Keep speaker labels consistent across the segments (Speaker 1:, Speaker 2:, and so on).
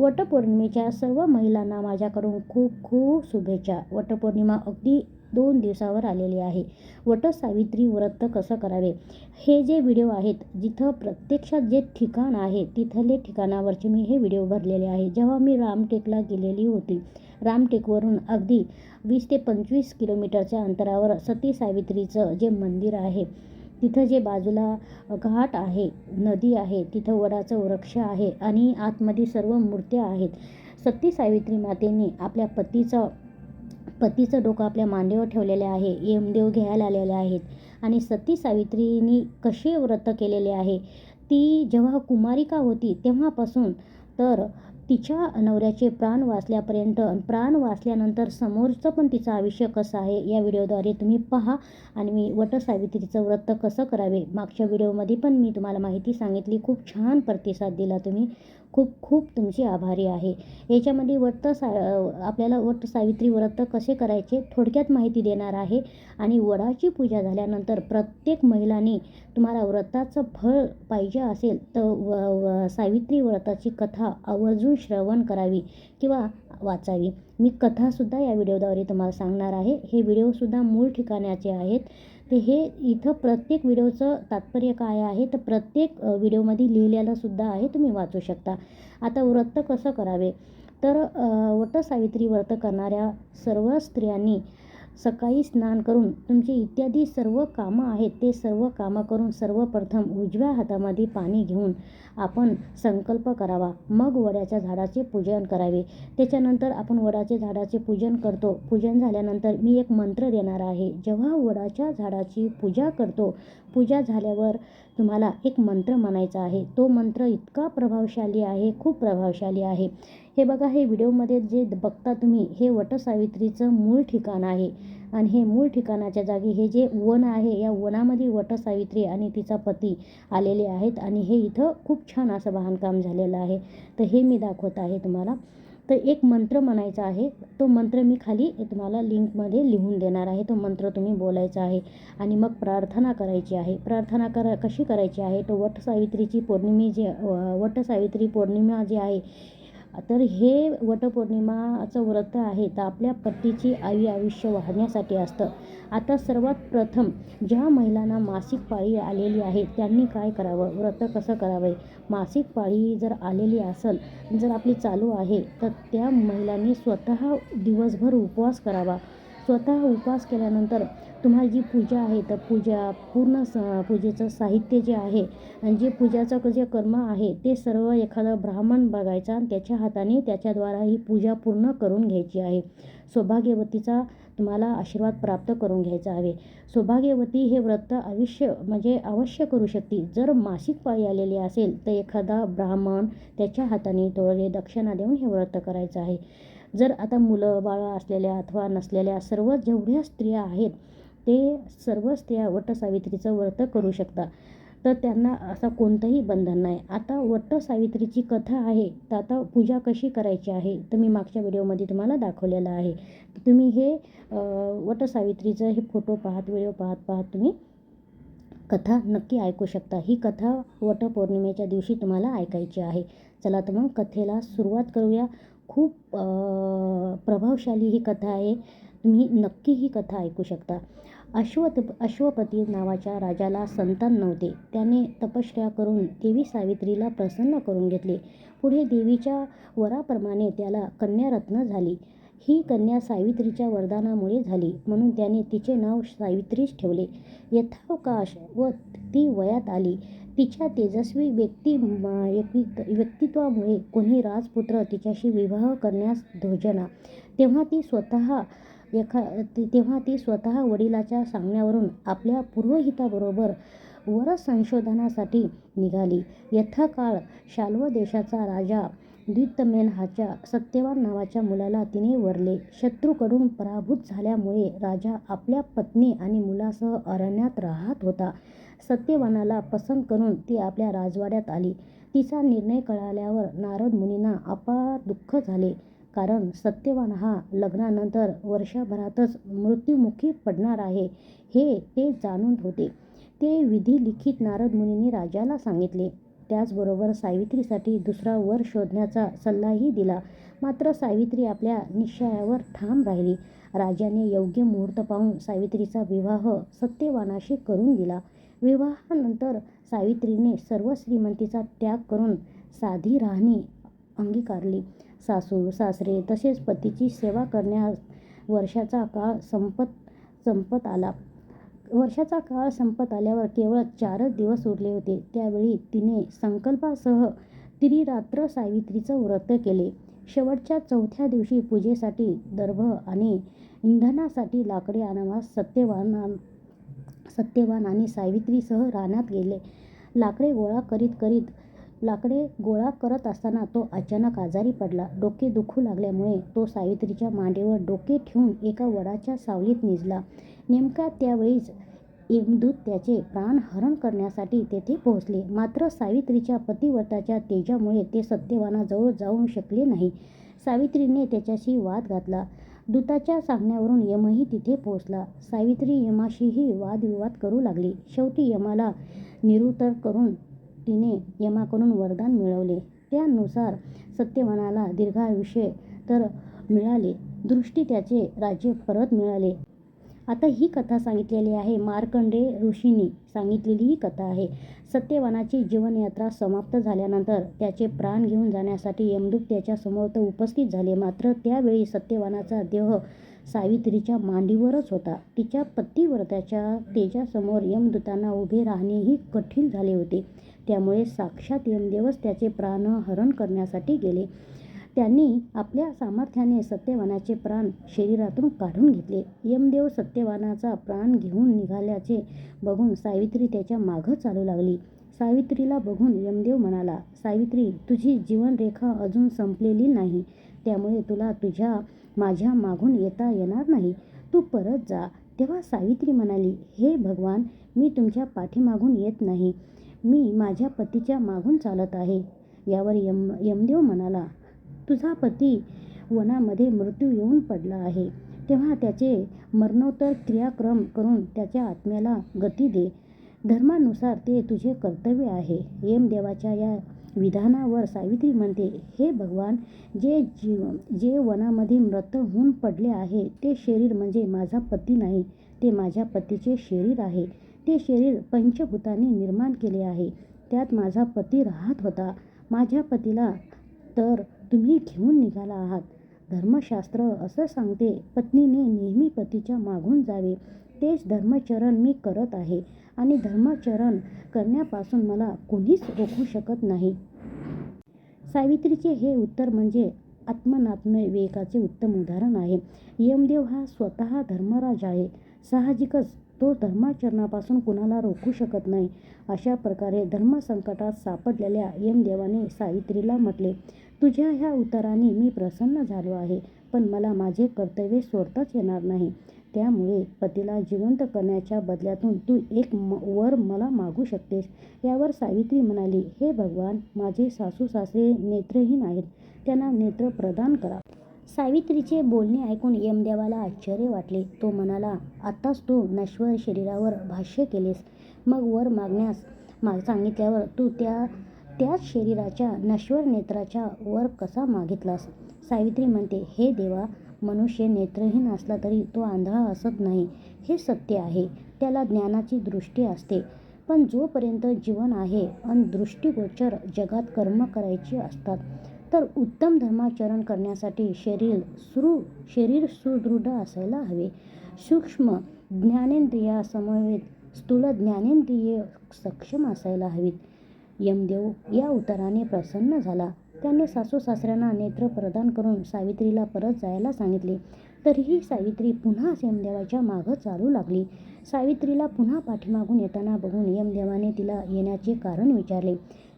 Speaker 1: वटपौर्णिमेच्या सर्व महिलांना माझ्याकडून खूप खूप शुभेच्छा. वटपौर्णिमा अगदी दोन दिवसावर आलेली आहे. वटसावित्री व्रत कसं करावे? हे जे व्हिडिओ आहेत जिथं प्रत्यक्षात जे ठिकाण आहे तिथले ठिकाणावरचे मी हे व्हिडिओ भरलेले आहे. जेव्हा मी रामटेकला गेलेली होती रामटेकवरून अगदी वीस ते पंचवीस किलोमीटरच्या अंतरावर सती सावित्रीचं जे मंदिर आहे तिथं जे बाजूला घाट आहे नदी आहे तिथं वडाचं वृक्ष आहे आणि आतमध्ये सर्व मूर्त्या आहेत. सती सावित्री मातेने आपल्या पतीचं पतीचं डोकं आपल्या मांडीवर ठेवलेले आहे यमदेव घ्यायला आलेले आहेत आणि सती सावित्रीनी कसे व्रत केलेले आहे ती जेव्हा कुमारिका होती तेव्हापासून तर तिच्या नवऱ्याचे प्राण वाचल्यापर्यंत प्राण वाचल्यानंतर समोरचं पण तिचं आयुष्य कसं आहे या व्हिडिओद्वारे तुम्ही पहा आणि मी वटसावित्रीचं व्रत कसं करावे मागच्या व्हिडिओमध्ये पण मी तुम्हाला माहिती सांगितली. खूप छान प्रतिसाद दिला तुम्ही. खूप खूप तुमची आभारी आहे. याच्यामध्ये वट सा आपल्याला वट सावित्री व्रत कसे करायचे थोडक्यात माहिती देणार आहे. आणि वडाची पूजा झाल्यानंतर प्रत्येक महिलांनी तुम्हाला व्रताचं फळ पाहिजे असेल तर व व सावित्री व्रताची कथा आवर्जून श्रवण करावी किंवा वाचावी. मी कथासुद्धा या व्हिडिओद्वारे तुम्हाला सांगणार आहे. हे व्हिडिओसुद्धा मूळ ठिकाणाचे आहेत. ते हे इथं प्रत्येक व्हिडिओचं तात्पर्य काय आहे? तर प्रत्येक व्हिडिओमध्ये लिहिलेलंसुद्धा आहे तुम्ही वाचू शकता. आता व्रत कसं करावे? तर वटसावित्री व्रत करणाऱ्या सर्व स्त्रियांनी सकाळी स्नान करून तुमची इत्यादी सर्व कामं आहेत ते सर्व कामं करून सर्वप्रथम उजव्या हातामध्ये पाणी घेऊन आपण संकल्प करावा. मग वड्याच्या झाडाचे पूजन करावे. त्याच्यानंतर आपण वडाचे झाडाचे पूजन करतो. पूजन झाल्यानंतर मी एक मंत्र देणार आहे. जेव्हा वडाच्या झाडाची पूजा करतो पूजा झाल्यावर तुम्हाला एक मंत्र म्हणायचा आहे. तो मंत्र इतका प्रभावशाली आहे खूप प्रभावशाली आहे. हे बघा हे व्हिडिओमध्ये जे बघता तुम्ही हे वटसावित्रीचं मूळ ठिकाण आहे. आणि हे मूळ ठिकाणाच्या जागी हे जे वन आहे या वनामध्ये वटसावित्री आणि तिचा पती आलेले आहेत. आणि हे इथं खूप छान असं बांधकाम झालेलं आहे. तर हे मी दाखवत आहे तुम्हाला. तर एक मंत्र म्हणायचा आहे. तो मंत्र मी खाली तुम्हाला लिंकमध्ये लिहून देणार आहे. तो मंत्र तुम्ही बोलायचा आहे आणि मग प्रार्थना करायची आहे. प्रार्थना करा कशी करायची आहे? तो वटसावित्रीची पौर्णिमे जी वटसावित्री पौर्णिमा जी आहे तर हे वटपौर्णिमाचं व्रत आहे तर आपल्या पतीची आई आयुष्य वाढण्यासाठी असतं. आता सर्वात प्रथम ज्या महिलांना मासिक पाळी आलेली आहे त्यांनी काय करावं? व्रत कसं करावे? मासिक पाळी जर आलेली असेल जर आपली चालू आहे तर त्या महिलांनी स्वतः दिवसभर उपवास करावा. स्वतः उपवास केल्यानंतर तुम्हाला जी पूजा आहे तर पूजा पूर्ण स पूजेचं साहित्य जे आहे आणि जे पूजाचं जे कर्म आहे ते सर्व एखादा ब्राह्मण बघायचा आणि त्याच्या हाताने त्याच्याद्वारा ही पूजा पूर्ण करून घ्यायची आहे. सौभाग्यवतीचा तुम्हाला आशीर्वाद प्राप्त करून घ्यायचा हवे सौभाग्यवती हे व्रत आयुष्य म्हणजे अवश्य करू शकते जर मासिक पाळी आलेली असेल तर एखादा ब्राह्मण त्याच्या हाताने थोडे दक्षिणा देऊन हे व्रत करायचं आहे. जर आता मुलं बाळं असलेल्या अथवा नसलेल्या सर्व जेवढ्या स्त्रिया आहेत ते सर्व स्त्रिया वटसावित्रीचं व्रत करू शकता तर त्यांना असा कोणतंही बंधन नाही. आता वटसावित्रीची कथा आहे तर आता पूजा कशी करायची आहे तर मी मागच्या व्हिडिओमध्ये तुम्हाला दाखवलेलं आहे. तुम्ही हे वटसावित्रीचं हे फोटो पाहत व्हिडिओ पाहत पाहत तुम्ही कथा नक्की ऐकू शकता. ही कथा वटपौर्णिमेच्या दिवशी तुम्हाला ऐकायची आहे. चला तर मग कथेला सुरुवात करूया. खूप प्रभावशाली ही कथा आहे. तुम्ही नक्की ही कथा ऐकू शकता. अश्वत अश्वपती नावाच्या राजाला संतान नव्हते. त्याने तपश्चर्या करून देवी सावित्रीला प्रसन्न करून घेतले. पुढे देवीच्या वराप्रमाणे त्याला कन्यारत्न झाली. ही कन्या सावित्रीच्या वरदानामुळे झाली म्हणून त्याने तिचे नाव सावित्रीच ठेवले. यथावकाश व ती वयात आली. तिच्या तेजस्वी व्यक्ती व्यक्तित्वामुळे कोणी राजपुत्र तिच्याशी विवाह करण्यास धोजना. तेव्हा ती स्वतः एखा तेव्हा ती स्वतः वडिलाच्या सांगण्यावरून आपल्या पूर्वहिताबरोबर वर संशोधनासाठी निघाली. यथाकाळ शाल्व देशाचा राजा द्वितमेन्हाच्या सत्यवान नावाच्या मुलाला तिने वरले. शत्रूकडून पराभूत झाल्यामुळे राजा आपल्या पत्नी आणि मुलासह अरण्यात राहत होता. सत्यवानाला पसंत करून ती आपल्या राजवाड्यात आली. तिचा निर्णय कळाल्यावर नारद मुनींना अपार दुःख झाले. कारण सत्यवान हा लग्नानंतर वर्षभरातच मृत्युमुखी पडणार आहे हे ते जाणून होते. ते विधी लिखित नारद मुनींनी राजाला सांगितले. त्याचबरोबर सावित्रीसाठी दुसरा वर शोधण्याचा सल्लाही दिला. मात्र सावित्री आपल्या निश्चयावर ठाम राहिली. राजाने योग्य मुहूर्त पाहून सावित्रीचा विवाह सत्यवानाशी करून दिला. विवाहानंतर सावित्रीने सर्व श्रीमंतीचा त्याग करून साधी राहणी अंगीकारली. सासू सासरे तसेच पतीची सेवा करण्यास वर्षाचा काळ संपत संपत आला. वर्षाचा काळ संपत आल्यावर केवळ चारच दिवस उरले होते. त्यावेळी तिने संकल्पासह त्रिरात्र सावित्रीचं व्रत केले. शेवटच्या चौथ्या दिवशी पूजेसाठी दर्भ आणि इंधनासाठी लाकडे आणवास सत्यवान सत्यवान आणि सावित्रीसह रानात गेले. लाकडे गोळा करीत करीत लाकडे गोळा करत असताना तो अचानक आजारी पडला. डोके दुखू लागल्यामुळे तो सावित्रीच्या मांडीवर डोके ठेवून एका वडाच्या सावलीत निजला. नेमका त्यावेळीच यमदूत त्याचे प्राण हरण करण्यासाठी तेथे पोहोचले. मात्र सावित्रीच्या पतिव्रताच्या तेजामुळे ते सत्यवानाजवळ जाऊ शकले नाही. सावित्रीने त्याच्याशी वाद घातला. दूताच्या सांगण्यावरून यमही तिथे पोहोचला. सावित्री यमाशीही वादविवाद करू लागली. शेवटी यमाला निरुतर करून तिने यमाकडून वरदान मिळवले. त्यानुसार सत्यवानाला दीर्घायुष्य तर मिळाले. दृष्टी त्याचे राज्य परत मिळाले. आता ही कथा सांगितलेली आहे. मार्कंडे ऋषींनी सांगितलेली ही कथा आहे. सत्यवानाची जीवनयात्रा समाप्त झाल्यानंतर त्याचे प्राण घेऊन जाण्यासाठी यमदूत त्याच्यासमोर तर उपस्थित झाले. मात्र त्यावेळी सत्यवानाचा देह सावित्रीच्या मांडीवरच होता. तिच्या पतिव्रताच्या तेजासमोर यमदूतांना उभे राहणेही कठीण झाले होते. त्यामुळे साक्षात यमदेवच त्याचे प्राण हरण करण्यासाठी गेले. त्यांनी आपल्या सामर्थ्याने सत्यवानाचे प्राण शरीरातून काढून घेतले. यमदेव सत्यवानाचा प्राण घेऊन निघाल्याचे बघून सावित्री त्याच्या मागं चालू लागली. सावित्रीला बघून यमदेव म्हणाला सावित्री तुझी जीवनरेखा अजून संपलेली नाही. त्यामुळे तुला तुझ्या माझ्या मागून येता येणार नाही. तू परत जा. तेव्हा सावित्री म्हणाली हे भगवान मी तुमच्या पाठीमागून येत नाही. मी माझ्या पतीच्या मागून चालत आहे. यावर यम यमदेव म्हणाला तुझा पती वनामध्ये मृत्यू येऊन पडला आहे. तेव्हा त्याचे मरणोत्तर क्रियाक्रम करून त्याच्या आत्म्याला गती दे. धर्मानुसार ते तुझे कर्तव्य आहे. यमदेवाच्या या विधानावर सावित्री म्हणते हे भगवान जे जीव जे वनामध्ये मृत होऊन पडले आहे ते शरीर म्हणजे माझा पती नाही. ते माझ्या पतीचे शरीर आहे. ते शरीर पंचभूतांनी निर्माण केले आहे. त्यात माझा पती राहत होता. माझ्या पतीला तर तुम्ही घेऊन निघाला आहात. धर्मशास्त्र असं सांगते पत्नीने नेहमी पतीच्या मागून जावे. तेच धर्मचरण मी करत आहे आणि धर्मचरण करण्यापासून मला कोणीच रोखू शकत नाही. सावित्रीचे हे उत्तर म्हणजे आत्मनात्म विवेकाचे उत्तम उदाहरण आहे. यमदेव हा स्वतः धर्मराज आहे. साहजिकच तो धर्माचरणापासून कुणाला रोखू शकत नाही. अशा प्रकारे धर्मसंकटात सापडलेल्या यमदेवाने सावित्रीला म्हटले तुझ्या ह्या उत्तराने मी प्रसन्न झालो आहे पण मला माझे कर्तव्य सोडताच येणार नाही. त्यामुळे पतीला जिवंत करण्याच्या बदल्यातून तू एक म वर मला मागू शकतेस. यावर सावित्री म्हणाली हे भगवान माझे सासू सासरे नेत्रहीन आहेत. त्यांना नेत्र प्रदान करा. सावित्रीचे बोलणे ऐकून यमदेवाला आश्चर्य वाटले. तो म्हणाला आत्ताच तू नश्वर शरीरावर भाष्य केलेस. मग वर मागण्यास मा सांगितल्यावर तू त्या त्याच शरीराच्या नश्वर नेत्राच्या वर कसा मागितलास? सावित्री म्हणते हे देवा मनुष्य नेत्रहीन असला तरी तो आंधळा असत नाही. हे सत्य आहे. त्याला ज्ञानाची दृष्टी असते. पण जोपर्यंत जीवन आहे अन दृष्टीगोचर जगात कर्म करायची असतात तर उत्तम धर्माचरण करण्यासाठी शरीर सुरू शरीर सुदृढ असायला हवे. सूक्ष्म ज्ञानेंद्रियासमवेत स्थूल ज्ञानेंद्रिय सक्षम असायला हवीत. यमदेव या उत्तराने प्रसन्न झाला. त्याने सासू सासऱ्यांना नेत्र प्रदान करून सावित्रीला परत जायला सांगितले. तरीही सावित्री पुन्हा यमदेवाच्या मागं चालू लागली. सावित्रीला पुन्हा पाठीमागून येताना बघून यमदेवाने तिला येण्याचे कारण विचारले.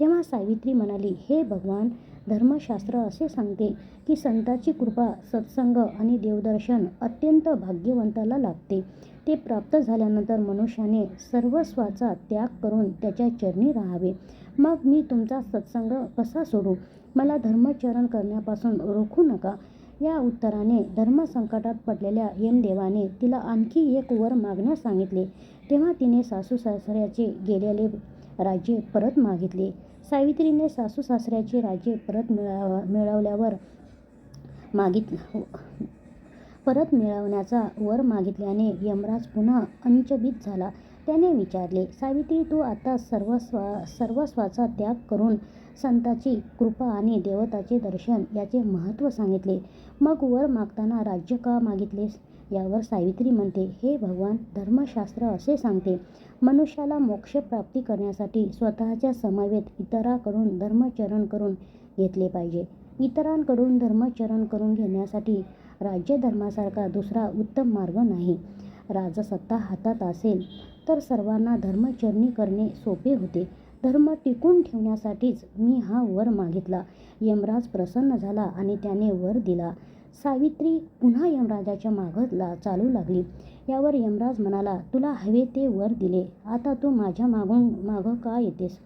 Speaker 1: तेव्हा सावित्री म्हणाली हे भगवान धर्मशास्त्र असे सांगते की संताची कृपा सत्संग आणि देवदर्शन अत्यंत भाग्यवंताला लाभते. ते प्राप्त झाल्यानंतर मनुष्याने सर्वस्वाचा त्याग करून त्याच्या चरणी राहावे. मग मी तुमचा सत्संग कसा सोडू? मला धर्मचरण करण्यापासून रोखू नका. या उत्तराने धर्मसंकटात पडलेल्या यमदेवाने तिला आणखी एक वर मागण्यास सांगितले. तेव्हा तिने सासू सासऱ्याचे गेलेले राज्य परत मागितले. सावित्रीने सासू सासऱ्याचे राज्य परत मिळावा मिळवल्यावर मागित परत मिळवण्याचा वर मागितल्याने यमराज पुन्हा अंचबित झाला. त्याने विचारले सावित्री तू आता सर्वस्वा सर्वस्वाचा त्याग करून संताची कृपा आणि देवताचे दर्शन याचे महत्त्व सांगितले. मग वर मागताना राज्य का मागितलेस? यावर सावित्री म्हणते हे भगवान धर्मशास्त्र असे सांगते मनुष्याला मोक्ष प्राप्ती करण्यासाठी स्वतःच्या समवेत इतरांकडून धर्मचरण करून घेतले पाहिजे. इतरांकडून धर्मचरण करून घेण्यासाठी राज्यधर्मासारखा दुसरा उत्तम मार्ग नाही. राजसत्ता हातात असेल तर सर्वांना धर्मचरणी करणे सोपे होते. धर्म टिकून ठेवण्यासाठीच मी हा वर मागितला. यमराज प्रसन्न झाला आणि त्याने वर दिला. सावित्री पुन्हा यमराजाच्या मागं ला चालू लागली. यावर यमराज म्हणाला तुला हवे ते वर दिले. आता तू माझ्या मागून मागं का येतेस?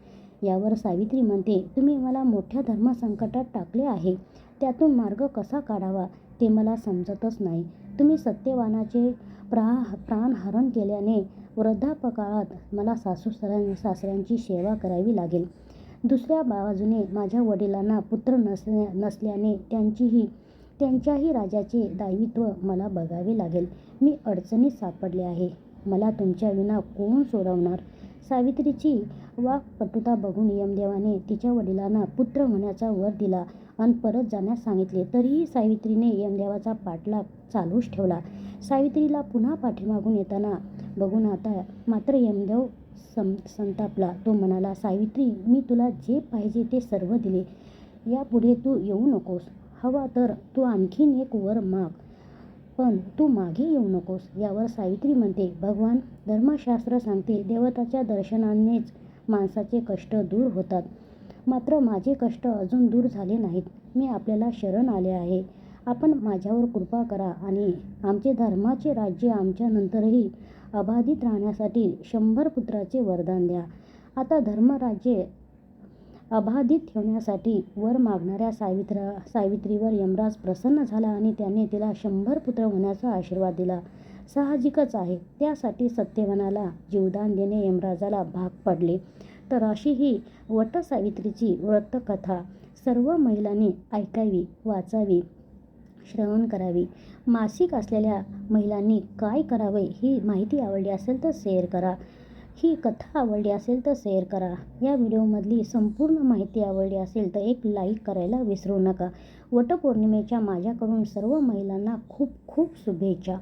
Speaker 1: यावर सावित्री म्हणते तुम्ही मला मोठ्या धर्मसंकटात टाकले आहे. त्यातून मार्ग कसा काढावा ते मला समजतच नाही. तुम्ही सत्यवानाचे प्रा प्राणहरण केल्याने वृद्धापकाळात मला सासू सासऱ्यांची सेवा करावी लागेल. दुसऱ्या बाजूने माझ्या वडिलांना पुत्र नसल्या नसल्याने त्यांचीही त्यांच्याही राजाचे दायित्व मला बघावे लागेल. मी अडचणीत सापडले आहे. मला तुमच्या विना कोण सोडवणार? सावित्रीची वाक्पटुता बघून यमदेवाने तिच्या वडिलांना पुत्र होण्याचा वर दिला आणि परत जाण्यास सांगितले. तरीही सावित्रीने यमदेवाचा पाठलाग चालूच ठेवला. सावित्रीला पुन्हा पाठीमागून येताना बघून आता मात्र यमदेव सं संतापला. तो म्हणाला सावित्री मी तुला जे पाहिजे ते सर्व दिले. यापुढे तू येऊ नकोस. हवा तर तू आणखीन एक वर माग. पण तू मागे येऊ नकोस यावर सावित्री म्हणते. भगवान धर्मशास्त्र सांगते देवताच्या दर्शनानेच माणसाचे कष्ट दूर होतात. मात्र माझे कष्ट अजून दूर झाले नाहीत. मी आपल्याला शरण आले आहे. आपण माझ्यावर कृपा करा आणि आमचे धर्माचे राज्य आमच्यानंतरही अबाधित राहण्यासाठी शंभर पुत्राचे वरदान द्या. आता धर्मराज्य अबाधित ठेवण्यासाठी वर मागणाऱ्या सावित्रा सावित्रीवर यमराज प्रसन्न झाला आणि त्याने तिला शंभर पुत्र होण्याचा आशीर्वाद दिला. साहजिकच आहे. त्यासाठी सत्यवानाला जीवदान देणे यमराजाला भाग पडले. तर अशी ही वटसावित्रीची व्रतकथा सर्व महिलांनी ऐकावी वाचावी श्रवण करावी. मासिक असलेल्या महिलांनी काय करावे ही माहिती आवडली असेल तर शेअर करा. ही कथा आवडली असेल तर शेअर करा. या व्हिडिओमधली संपूर्ण माहिती आवडली असेल तर एक लाईक करायला विसरू नका. वटपौर्णिमेच्या माझ्याकडून सर्व महिलांना खूप खूप शुभेच्छा.